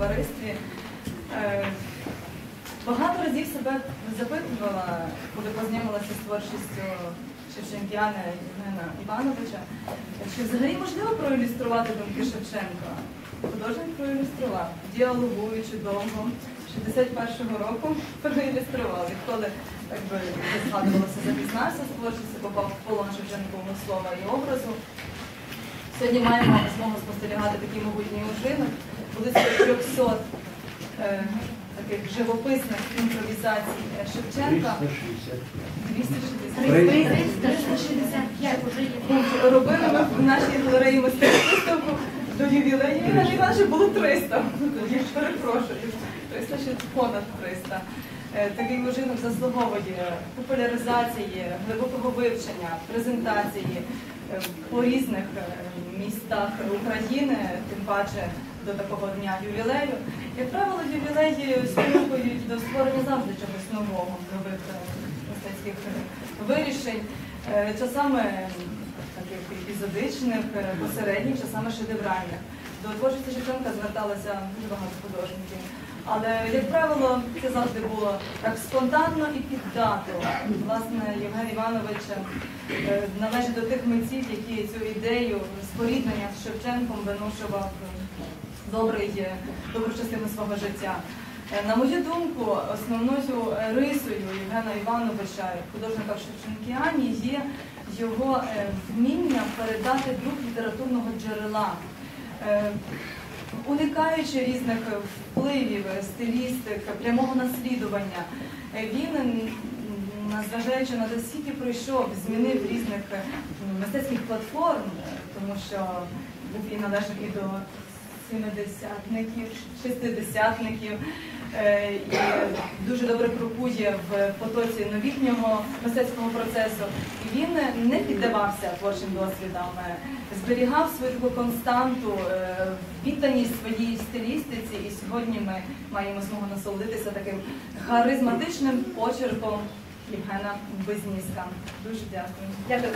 товаристві. Е, Багато разів себе запитувала, коли познайомилася з творчістю Шевченкіана Євгена Івановича, чи взагалі можливо проілюструвати думки Шевченка? Художник проілюстрував, діалогуючи довго. 61-го року проілюстрував. Відколи так би згадувалося, запізнався з творчістю, попав в полон Шевченкового слова і образу. Сьогодні маємо змогу спостерігати такий могутній ужинок. Близько 300 е, таких живописних імпровізацій Шевченка. 260. 365 вже є. Робили ми в нашій галереї виставку до ювілею Євгена Івановича було 300. Я перепрошую, 300 ще понад 300. Е, Такий ужинок заслуговує популяризації, глибокого вивчення, презентації е, по різних містах України, тим паче до такого дня ювілею. Як правило, ювілеї спілкують до створення завжди чогось нового, нових мистецьких вирішень. Е, Часами таких епізодичних, е, посередніх, часами шедевральних. До творчості Шевченка зверталося багато художників. Але, як правило, це завжди було так спонтанно і під дату. Власне, Євген Іванович е, належить до тих митців, які цю ідею споріднення з Шевченком виношував е, добрий, е, добру частину свого життя. На мою думку, основною рисою Євгена Івановича, художника в Шевченкіані, є його вміння передати дух літературного джерела. Уникаючи різних впливів, стилістик, прямого наслідування, він, незважаючи на те, скільки пройшов, змінив різних мистецьких платформ, тому що був і належав і до 70-ників, шестидесятників, і дуже добре крокує в потоці новітнього мистецького процесу. І він не піддавався творчим досвідам, е, зберігав свою таку константу, е, відданість своїй стилістиці. І сьогодні ми маємо змогу насолодитися таким харизматичним почерком Євгена Безніска. Дуже дякую. Дякую,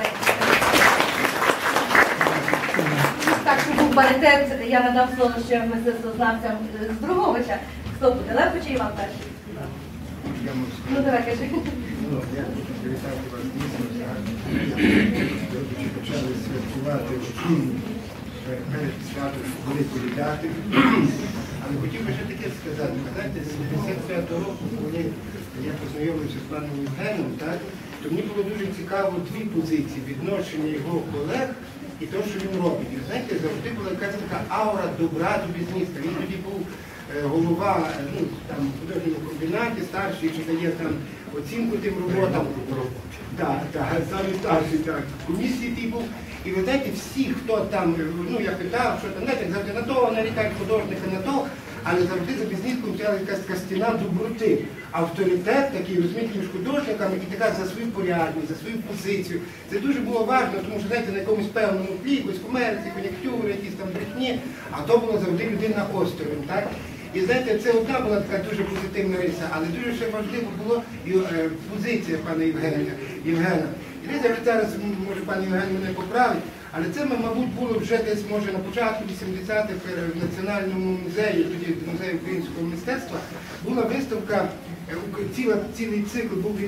Так, щоб був паритет, я надам слово ще мистецтвознавцям е, з Друговича. Хто буде? Лепо чи Іван перший? Ну, давай, кажи. Ну, я привітати вас дійсно сьогодні. Почали святкувати Україну. Перед свято великої дати. Але хотів би ще таке сказати. Ви знаєте, з 55 року, коли я познайомився з паном Євгеном, так, то мені було дуже цікаво дві позиції відношення його колег і те, що він робить. І знаєте, завжди була якась така аура добра до бізнеса. Він тоді був е, голова е, ну, там, художньому комбінаті, старший, чи дає там оцінку тим роботам. Так, так, саме старший, так. Комісії ті був. І ви знаєте, всі, хто там, е, ну я питав, що там, знаєте, завжди на того нарікають художника, на того, але завжди за бізнеском стояла якась така стіна доброти. Авторитет такий, розумієте, між художниками і така за свою порядність, за свою позицію. Це дуже було важливо, тому що знаєте, на якомусь певному тлі, якоїсь комерції, кон'юнктури, якісь там брехні, а то було завжди людина осторонь, так? І знаєте, це одна була така дуже позитивна риса, але дуже ще важливо було е, позиція пана Євгена. Євгена. І знаєте, зараз, може, пан Євген мене поправить, але це, м- мабуть, було вже десь, може, на початку 80-х е, в Національному музеї, тоді музею українського мистецтва, була виставка, е, ціла, цілий цикл був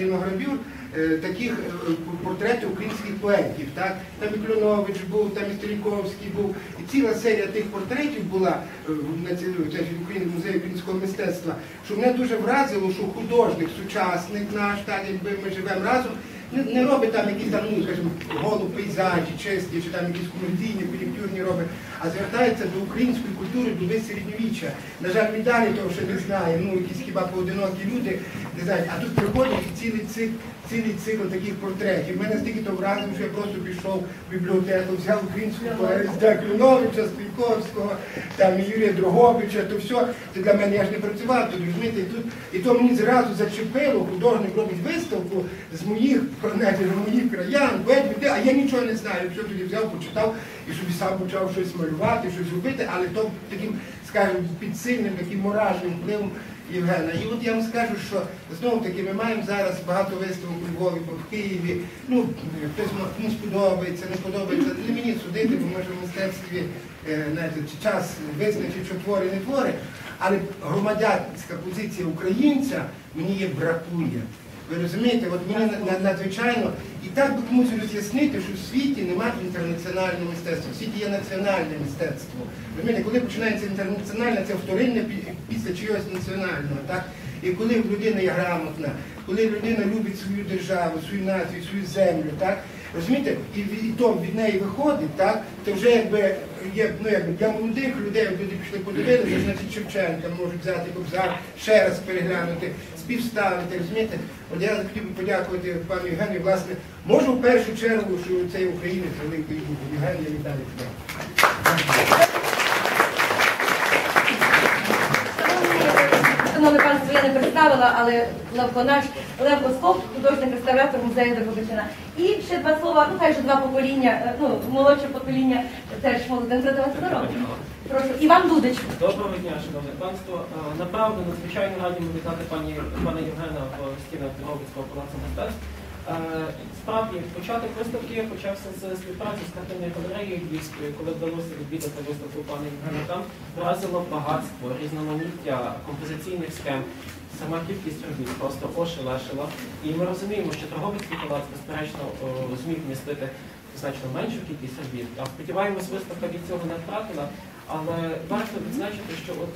ліногравюр е, таких е, портретів українських поетів. Так? Там і Клюнович був, там і Стрільковський був. І ціла серія тих портретів була в музеї українського мистецтва, що мене дуже вразило, що художник, сучасник наш, так якби ми живемо разом, не, не робить там якісь там, ну, скажімо, голу пейзажі, чисті, чи там якісь комедійні, кон'юнктурні робить, а звертається до української культури, до середньовіччя. На жаль, ми далі того ще не знаємо, ну якісь хіба поодинокі люди не знають. А тут приходять і цілий цикл, цілий цикл таких портретів. Мене стільки то вразив, що я просто пішов в бібліотеку, взяв українську поезію да, Клюновича, Стрільковського, там Юрія Дрогобича, то все. Це для мене я ж не працював тут, розумієте, і тут. І то мені зразу зачепило, художник робить виставку з моїх з моїх краян, а я нічого не знаю. Що тоді взяв, почитав і собі сам почав щось малювати, щось робити, але то таким, скажімо, підсильним, таким моральним впливом Євгена. І от я вам скажу, що знову таки ми маємо зараз багато виставок у Львові, в Києві. Ну, хтось м- комусь подобається, не подобається. Не мені судити, бо може в мистецтві е, знаєте, час визначить, що твори, не твори. Але громадянська позиція українця мені є бракує. Ви розумієте, от мені на- на- надзвичайно, і так би комусь роз'яснити, що в світі немає інтернаціонального мистецтва, в світі є національне мистецтво. Розумієте, коли починається інтернаціональне, це вторинне після чогось національного. Так? І коли людина є грамотна, коли людина любить свою державу, свою націю, свою землю, так? Розумієте, і, і то від неї виходить, так? То вже якби є, ну якби для молодих людей, люди пішли подивилися, значить Шевченка можуть взяти кобзар, ще раз переглянути, співставити, розумієте? От я хотів би подякувати пану Євгенію, власне, можу в першу чергу, що цей українець великий був. Євгенія Віталій. Я не представила, але Левко наш Левко Скоп, художник реставратор музею Дрогобичина. І ще два слова, ну хай же два покоління, е, ну молодше покоління теж молодим задавати здоров'я. Прошу, Іван Дудич. Доброго дня, шановне панство. Е, Направду надзвичайно раді ми вітати пані пана Євгена в стінах Дрогобицького палацу мистецтв. Е, Справді, початок виставки почався з співпраці з картинною галереєю Львівською, коли вдалося відвідати виставку пана Євгена. Вразило багатство, різноманіття композиційних схем. Сама кількість робіт просто ошелешила. І ми розуміємо, що Дрогобицький палац, безперечно, зміг містити значно меншу кількість робіт. А сподіваємось, виставка від цього не втратила. Але варто відзначити, що от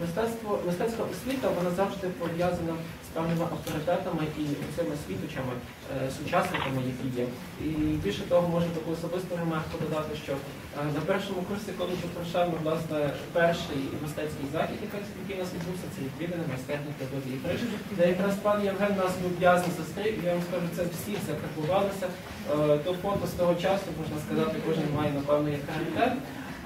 мистецтво, мистецька освіта вона завжди пов'язана з певними авторитетами і цими світочами, е, сучасниками, які є. І більше того, можу таку особисту ремарку додати, що е, на першому курсі коледжу Прошема, власне, перший мистецький захід, який нас відбувся, це відвідане майстерні Теодорі Ігриш, де якраз пан Євген нас люб'язно зустрів, і я вам скажу, це всі закарбувалися. Е, То фото з того часу, можна сказати, кожен має, напевно, як пріоритет.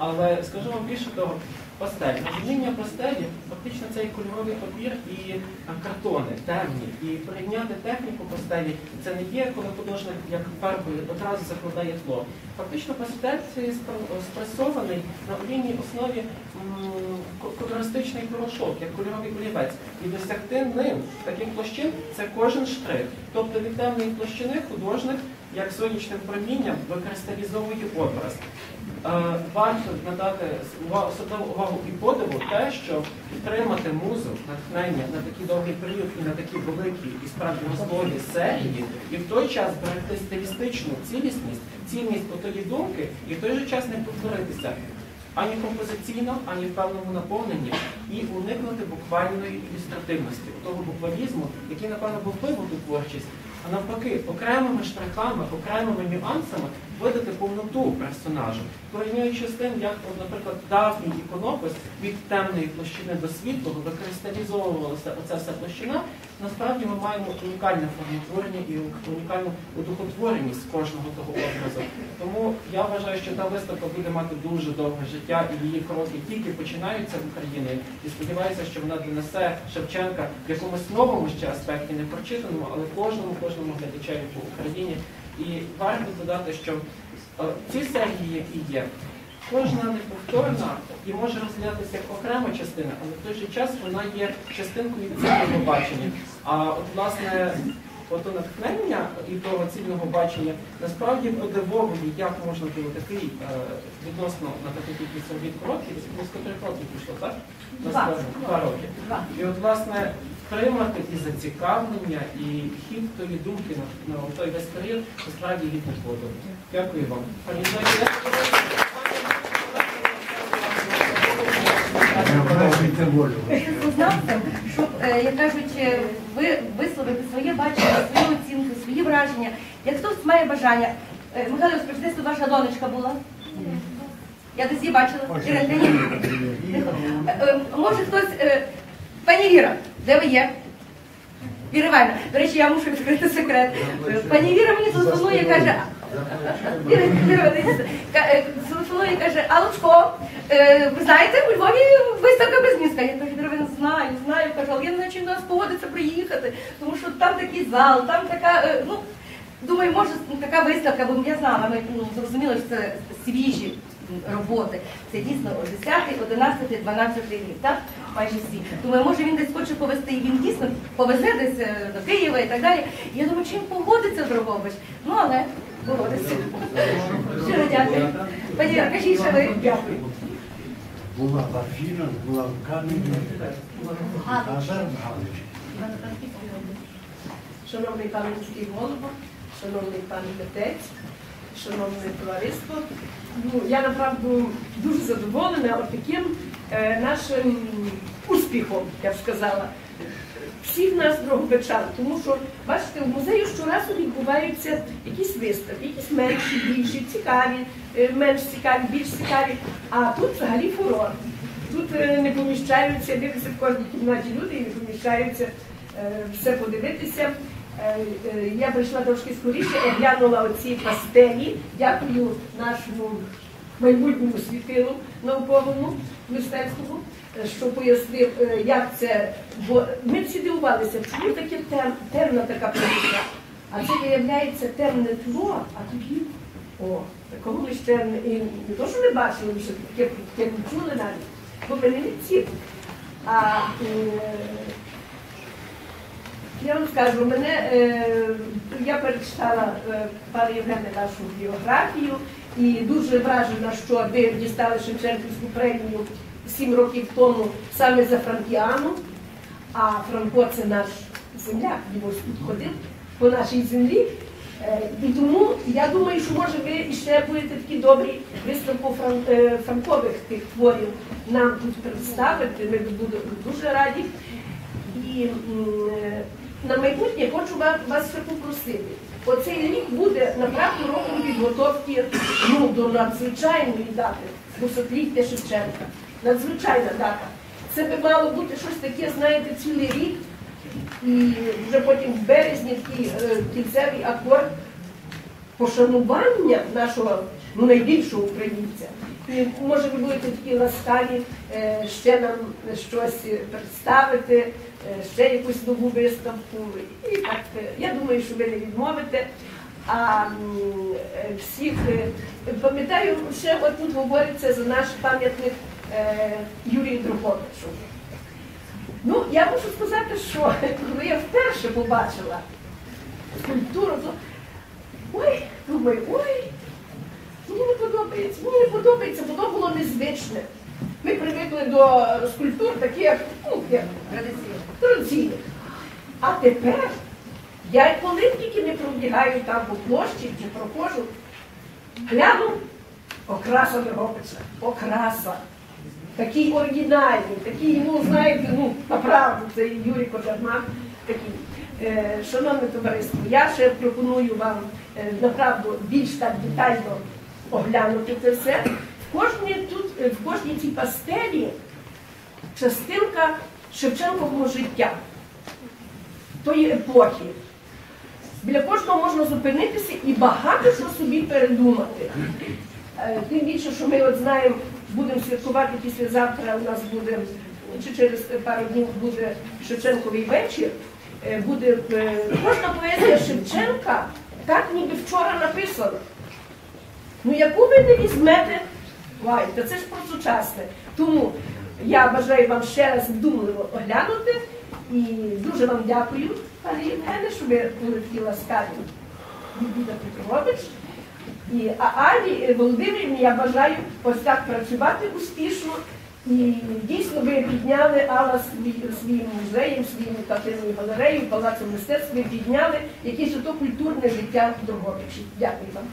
Але скажу вам більше того, пастель. Розуміння пастелі фактично це і кольоровий папір, і картони темні. І порівняти техніку пастелі це не є, коли художник як фарбою одразу закладає тло. Фактично пастель спресований на олійній основі колористичний порошок, як кольоровий олівець. І досягти ним таких площин це кожен штрих. Тобто від темної площини художник, як сонячним промінням, викристалізовує образ. Е, Варто надати увагу- увагу і подиву те, що підтримати музу, натхнення на такий довгий період і на такі великі і справді розлогі серії, і в той час берегти стилістичну цілісність, цінність отої думки, і в той же час не повторитися ані композиційно, ані в певному наповненні, і уникнути буквальної ілюстративності, того буквалізму, який, напевно, був у творчість, а навпаки, окремими штрихами, окремими нюансами видати повноту персонажу, порівнюючи з тим, як, наприклад, давній іконопис від темної площини до світлого викристалізовувалася оця вся площина, насправді ми маємо унікальне формотворення і унікальну одухотвореність кожного того образу. Тому я вважаю, що та виставка буде мати дуже довге життя і її кроки тільки починаються в Україні. І сподіваюся, що вона донесе Шевченка в якомусь новому ще аспекті, не прочитаному, але кожному, кожному глядачеві по Україні. І варто додати, що е, ці серії, які є, кожна неповторна і може розглядатися як окрема частина, але в той же час вона є частинкою цільного бачення. А от власне ото натхнення і того цільного бачення насправді подивовує, як можна було такий е, відносно на таку кількість робіт десь близько трьох років пішло, так? Два. два роки. І от, власне, втримати і зацікавлення, і хід тої думки на, той весь період насправді гідно подобу. Дякую вам. Волю. Щоб, е, як кажуть, ви висловити своє бачення, свою оцінку, свої враження. Як хтось має бажання, Е, Михайло, тут ваша донечка була? Я десь її бачила. Е, Може хтось. е, Пані Віра, де ви є? Віра Івановна, до речі, я мушу відкрити секрет. Пані Віра мені телефонує і каже, Е, телефонує каже, Алочко, е, ви знаєте, у Львові виставка без мізка. Я кажу, Віра, знаю, знаю, кажу, але я не знаю, до нас погодиться приїхати, тому що там такий зал, там така, е, ну, думаю, може така виставка, бо я знала, ми ну, зрозуміли, що це свіжі роботи. Це дійсно 10, 11, 12 рік, так? Майже всі. Думаю, може він десь хоче повезти, і він дійсно повезе десь до Києва і так далі. Я думаю, чим погодиться Дрогобич? Ну, але погодиться. Щиро дякую. Пані, Іра, кажіть, що ви дякую. Була в була в Камені, Назар Михайлович. Шановний пане міський голово, шановний пане митець, шановне товариство. Ну, я направду дуже задоволена таким е, нашим успіхом, я б сказала, всіх нас дрогобичан. Тому що, бачите, в музею щоразу відбуваються якісь виставки, якісь менші, більші, цікаві, е, менш цікаві, більш цікаві. А тут взагалі фурор. Тут е, не поміщаються, дивиться в кожній кімнаті люди і не поміщаються е, все подивитися. Я прийшла трошки скоріше, оглянула оці пастелі. Дякую нашому майбутньому світилу науковому мистецькому, е, що пояснив, е, як це. Бо ми всі дивувалися, чому таке тем, темна така плитка. А це виявляється темне тло, а тоді о, такого ми ще і не то, що не бачили, ми ще таке, таке чули навіть. Бо ми не митці. А е, я вам скажу, мене е, я перечитала е, пане Євгене нашу біографію і дуже вражена, що ви дістали Шевченківську премію сім років тому саме за Франкіану. А Франко це наш земляк, він ось тут ходив по нашій землі. Е, І тому я думаю, що може ви ще будете такі добрі виставку е, франкових тих творів нам тут представити. Ми будемо дуже раді. І е, на майбутнє хочу вас, ще попросити. Оцей рік буде направду роком підготовки ну, до надзвичайної дати, двохсотліття Шевченка. Надзвичайна дата. Це би мало бути щось таке, знаєте, цілий рік. І вже потім в березні е, кінцевий акорд пошанування нашого ну, найбільшого українця. І може ви будете такі ласкаві е, ще нам щось представити, ще якусь нову виставку. І так, е, я думаю, що ви не відмовите. А е, всіх е, пам'ятаю, ще от тут говориться за наш пам'ятник е, Юрію Дрогобичу. Ну, я можу сказати, що коли я вперше побачила скульптуру, то ой, думаю, ой, мені не подобається, мені не подобається, воно було незвичне. Ми привикли до скульптур таких, ну, як традиційних. А тепер я коли тільки не пробігаю там по площі чи проходжу, гляну, окраса Дрогобича, окраса. Такий оригінальний, такий, ну знаєте, ну направду, це Юрій Кодермак такий. Е, шановне товариство, я ще пропоную вам е, направду більш так детально оглянути це все. Кожній тут, е, в кожній цій пастелі частинка Шевченкового життя тої епохи. Біля кожного можна зупинитися і багато що собі передумати. Е, Тим більше, що ми от знаємо, будемо святкувати післязавтра, у нас буде, чи через пару днів буде Шевченковий вечір. Е, Буде кожна поезія Шевченка, так ніби вчора написана. Ну яку ви не візьмете, та це ж про сучасне. Тому я бажаю вам ще раз вдумливо оглянути і дуже вам дякую, пане Євгене, що ви були такі ласкаві відвідати Петрович. І а Алі Володимирівні я бажаю ось так працювати успішно. І дійсно ви підняли Алла своїм музеєм, своїм картинною галереєю, палацом мистецтв, ви підняли якесь ото культурне життя Дрогобичі. Дякую вам.